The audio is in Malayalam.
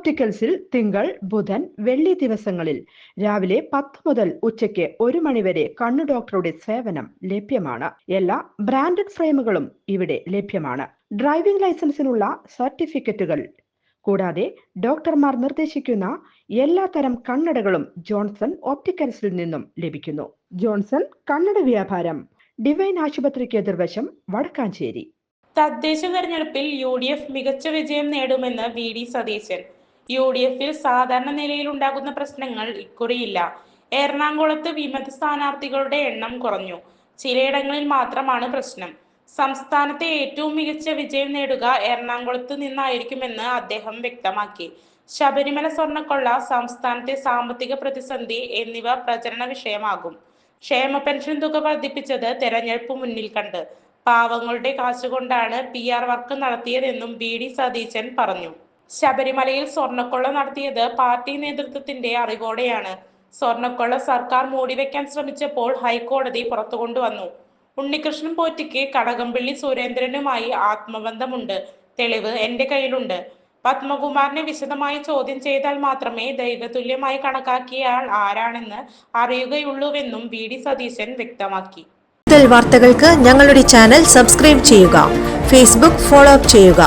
ഓപ്റ്റിക്കൽസിൽ തിങ്കൾ ബുധൻ വെള്ളി ദിവസങ്ങളിൽ രാവിലെ പത്ത് മുതൽ ഉച്ചയ്ക്ക് ഒരു മണിവരെ കണ്ണു ഡോക്ടറുടെ സേവനം ലഭ്യമാണ്. എല്ലാ ബ്രാൻഡഡ് ഫ്രെയിമുകളും ഇവിടെ ലഭ്യമാണ്. ഡ്രൈവിംഗ് ലൈസൻസിനുള്ള സർട്ടിഫിക്കറ്റുകൾ. കൂടാതെ ഡോക്ടർമാർ നിർദ്ദേശിക്കുന്ന എല്ലാ തരം കണ്ണടകളും ജോൺസൺ ഓപ്റ്റിക്കൽസിൽ നിന്നും ലഭിക്കുന്നു. ജോൺസൺ കണ്ണട വ്യാപാരം ഡിവൈൻ ആശുപത്രിക്ക് എതിർവശം വടക്കാഞ്ചേരി. തദ്ദേശ തെരഞ്ഞെടുപ്പിൽ യു ഡി എഫ് മികച്ച വിജയം നേടുമെന്ന് V D Satheesan. U D എഫിൽ സാധാരണ നിലയിൽ ഉണ്ടാകുന്ന പ്രശ്നങ്ങൾ ഇക്കുറിയില്ല. എറണാകുളത്ത് വിമത സ്ഥാനാർത്ഥികളുടെ എണ്ണം കുറഞ്ഞു. ചിലയിടങ്ങളിൽ മാത്രമാണ് പ്രശ്നം. സംസ്ഥാനത്തെ ഏറ്റവും മികച്ച വിജയം നേടുക എറണാകുളത്ത് നിന്നായിരിക്കുമെന്ന് അദ്ദേഹം വ്യക്തമാക്കി. ശബരിമല സ്വർണക്കൊള്ള സംസ്ഥാനത്തെ സാമ്പത്തിക പ്രതിസന്ധി എന്നിവ പ്രചരണ വിഷയമാകും. ക്ഷേമ പെൻഷൻ തുക വർദ്ധിപ്പിച്ചത് തെരഞ്ഞെടുപ്പ് മുന്നിൽ കണ്ട്. പാവങ്ങളുടെ കാശുകൊണ്ടാണ് പി ആർ വർക്ക് നടത്തിയതെന്നും ബി ഡി സതീശൻ പറഞ്ഞു. ശബരിമലയിൽ സ്വർണക്കൊള്ള നടത്തിയത് പാർട്ടി നേതൃത്വത്തിന്റെ അറിവോടെയാണ്. സ്വർണക്കൊള്ള സർക്കാർ മൂടിവെക്കാൻ ശ്രമിച്ചപ്പോൾ ഹൈക്കോടതി പുറത്തു കൊണ്ടുവന്നു ഉണ്ണികൃഷ്ണൻ പോറ്റിക്ക് കടകംപള്ളി സുരേന്ദ്രനുമായി ആത്മബന്ധമുണ്ട്. തെളിവ് എന്റെ കയ്യിലുണ്ട്. പത്മകുമാറിനെ വിശദമായി ചോദ്യം ചെയ്താൽ മാത്രമേ ദൈവതുല്യമായി കണക്കാക്കിയ ആൾ ആരാണെന്ന് അറിയുകയുള്ളൂവെന്നും വി. ഡി. സതീശൻ വ്യക്തമാക്കി. കൂടുതൽ വാർത്തകൾക്ക് ഞങ്ങളുടെ ചാനൽ സബ്സ്ക്രൈബ് ചെയ്യുക. ഫേസ്ബുക്ക് ഫോളോ അപ്പ് ചെയ്യുക.